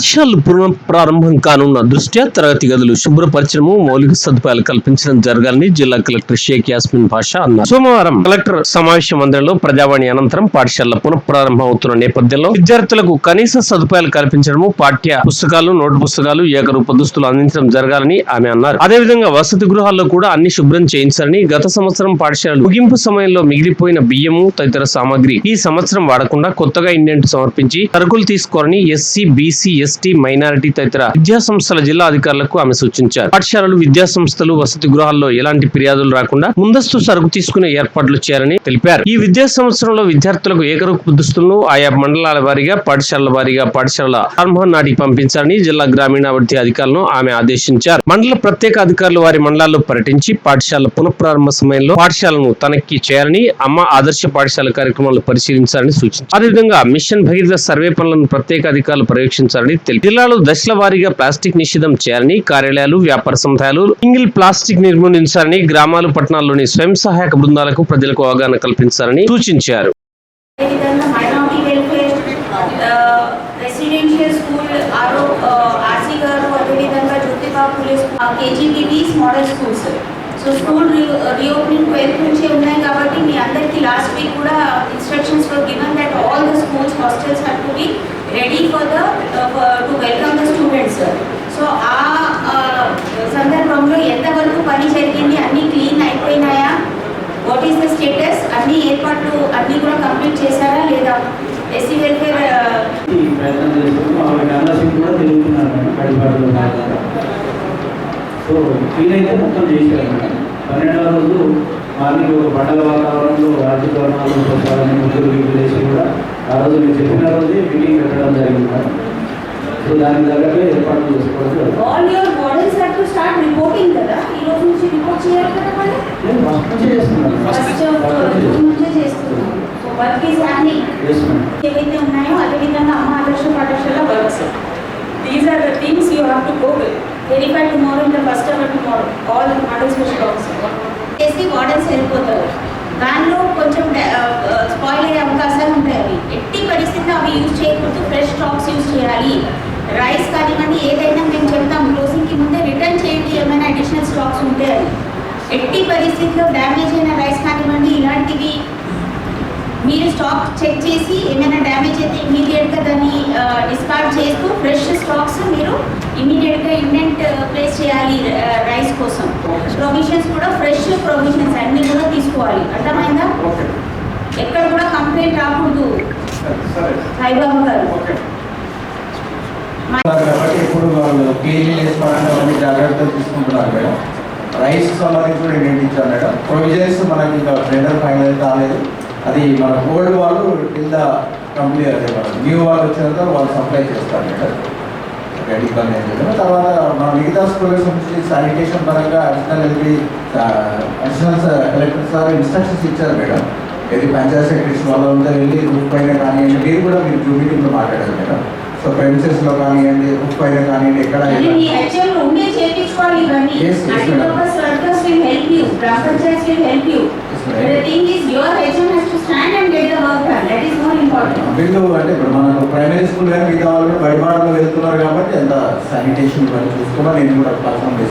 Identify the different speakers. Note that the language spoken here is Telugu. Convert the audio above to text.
Speaker 1: పాఠశాలలు పునః ప్రారంభం కానున్న దృష్ట్యా తరగతి గదులు శుభ్రపరచడము మౌలిక సదుపాయాలు కల్పించడం జరగాలని జిల్లా కలెక్టర్ షేక్ యాస్మిన్ భాషా అన్నారు. సోమవారం కలెక్టర్ సమావేశ మందిరంలో ప్రజావాణి అనంతరం పాఠశాలల పునః ప్రారంభం అవుతున్న నేపథ్యంలో విద్యార్థులకు కనీస సదుపాయాలు కల్పించడము పాఠ్య పుస్తకాలు నోటు పుస్తకాలు ఏకరూప దుస్తులు అందించడం జరగాలని ఆమె అన్నారు. అదేవిధంగా వసతి గృహాల్లో కూడా అన్ని శుభ్రం చేయించాలని గత సంవత్సరం పాఠశాలలు ముగింపు సమయంలో మిగిలిపోయిన బియ్యము తదితర సామాగ్రి ఈ సంవత్సరం వాడకుండా కొత్తగా ఇండెంట్ సమర్పించి సరుకులు తీసుకోవాలని ఎస్సీ బీసీ ఎస్టీ మైనారిటీ తదితర విద్యా సంస్థల జిల్లా అధికారులకు ఆమె సూచించారు. పాఠశాలలు విద్యా సంస్థలు వసతి గృహాల్లో ఎలాంటి ఫిర్యాదులు రాకుండా ముందస్తు సరుకు తీసుకునే ఏర్పాట్లు చేయాలని తెలిపారు. ఈ విద్యా సంవత్సరంలో విద్యార్థులకు ఏకరూప దుస్తులను ఆయా మండలాల వారీగా పాఠశాలల వారీగా పాఠశాలల ప్రారంభం నాటికి పంపించాలని జిల్లా గ్రామీణాభివృద్ధి అధికారులను ఆమె ఆదేశించారు. మండల ప్రత్యేక అధికారులు వారి మండలాల్లో పర్యటించి పాఠశాల పునఃప్రారంభ సమయంలో పాఠశాలను తనిఖీ చేయాలని అమ్మ ఆదర్శ పాఠశాల కార్యక్రమాలు పరిశీలించాలని సూచించారు. అదేవిధంగా మిషన్ భగీరథ సర్వే పనులను ప్రత్యేక అధికారులు పర్యవేక్షించాలని తెలిపారు జిల్లాలో దశల వారీగా ప్లాస్టిక్ నిషేధం చేయాలని కార్యాలయాలు వ్యాపార సంస్థలు సింగిల్ ప్లాస్టిక్ నిర్మూలించాలని గ్రామాలు పట్టణాల్లోని స్వయం సహాయక బృందాలకు ప్రజలకు అవగాహన కల్పించాలని సూచించారు.
Speaker 2: రెసిడెన్షియల్ స్కూల్ ఆరో ఆర్సీ గారు అదేవిధంగా Jyotiba Phule KGBVs model schools. So school reopening twelfth నుంచి ఉన్నాయి కాబట్టి మీ అందరికీ లాస్ట్ వీక్ కూడా instructions were given that all the schools hostels have to be ready for the to welcome the students so ఆ సందర్భంలో ఎంతవరకు పని జరిగింది? అన్నీ క్లీన్ అయిపోయినాయా? వాట్ ఈస్ ద స్టేటస్ అన్ని ఏర్పాట్లు అన్ని కూడా కంప్లీట్ చేశారా లేదా? ఎస్సీ వెల్ఫేర్
Speaker 3: ప్రయత్నం చేస్తున్నాం ఆవిడ మెంబర్షిప్ కూడా తిరుగుతున్నారు మేడం సో క్లీన్ అయితే మొత్తం చేశారు పన్నెండవ రోజు మార్నింగ్ ఒక పండగ వాతావరణంలో రాజభవనాలు చెప్పాలని ముగ్గురు వీళ్ళు కూడా ఆ రోజు మీరు చెప్పిన రోజే మీటింగ్ పెట్టడం జరిగింది. సో దానికి తగ్గట్టు ఏర్పాట్లు చేసుకోవడం జరుగుతుంది.
Speaker 2: All your models have to start reporting కదా? ఈ రోజు నుంచి రిపోర్ట్ చేయాలి కదా మళ్ళీ?
Speaker 3: నేను ఫస్ట్ నుంచే చేస్తున్నాను.
Speaker 2: ఫస్ట్
Speaker 3: ఫస్ట్
Speaker 2: నుంచే సో వర్క్ ఈస్ హ్యాపెనింగ్ ఏవైతే ఉన్నాయో అదేవిధంగా అమ్మ ఆదర్శ పాఠశాల works these are the things you have to go verify tomorrow in the first hour tomorrow all model special officer చేసి వార్డెన్స్ వెళ్ళిపోతారు. దానిలో కొంచెం స్పాయిల్ అయ్యే అవకాశాలు ఉంటాయి అవి. ఎట్టి పరిస్థితుల్లో అవి యూజ్ చేయకూడదు. ఫ్రెష్ స్టాక్స్ యూజ్ చేయాలి. రైస్ కానివ్వండి ఏదైనా మేము చెప్తాం క్లోజింగ్కి ముందే రిటర్న్ చేయండి ఏమైనా అడిషనల్ స్టాక్స్ ఉంటే. అది ఎట్టి పరిస్థితుల్లో డ్యామేజ్ అయిన రైస్ కానివ్వండి ఇలాంటివి మీరు స్టాక్ చెక్ చేసి ఏమైనా డ్యామేజ్ అయితే ఇమీడియట్గా దాన్ని డిస్కార్డ్ చేస్తూ ఫ్రెష్ స్టాక్స్ మీరు ఇమీడియట్గా ఇండెంట్ ప్లేస్ చేయాలి రైస్ కోసం. ప్రొవిజన్స్ కూడా ఫ్రెష్ ప్రొవిజన్స్ అన్నీ కూడా తీసుకోవాలి. అర్థమైందా? ఎక్కడ కూడా కంప్లైంట్ రాకూడదు. సాయిబాబా గారు.
Speaker 3: ఓకే
Speaker 4: కాబట్టి ఇప్పుడు వాళ్ళు కేజీ చేసుకోవడానికి అవన్నీ జాగ్రత్తలు తీసుకుంటున్నారు మేడం. రైస్ సంబంధించి కూడా ఏంటి మేడం ప్రొవిజన్స్ మనకి ఇంకా టెండర్ ఫైనల్ కాలేదు అది మన ఓల్డ్ వాళ్ళు కింద కంప్లీట్ అదే మన న్యూ వాళ్ళు వచ్చిన తర్వాత వాళ్ళు సప్లై చేస్తారు మేడం. రెడీ పని తర్వాత మన మిగతా స్కూల్స్ నుంచి శానిటేషన్ పరంగా additional LP additional collector sir instructions ఇచ్చారు మేడం. ఇది పంచాయత్ సెక్రటరీస్ వాళ్ళ ఉంటే వెళ్ళి రూఫ్ పైన కానివ్వండి మీరు కూడా మీరు జూ మీటింగ్లో మాట్లాడారు మేడం. సో ప్రెమిసెస్లో కానివ్వండి రూఫ్ పైన కానివ్వండి ఎక్కడ. వీళ్ళు అంటే ఇప్పుడు మనకు ప్రైమరీ స్కూల్ కానీ మిగతా వాళ్ళు బయటవాడలో వెళ్తున్నారు కాబట్టి ఎంత శానిటేషన్ చూసుకున్నా నేను కూడా పర్ఫామ్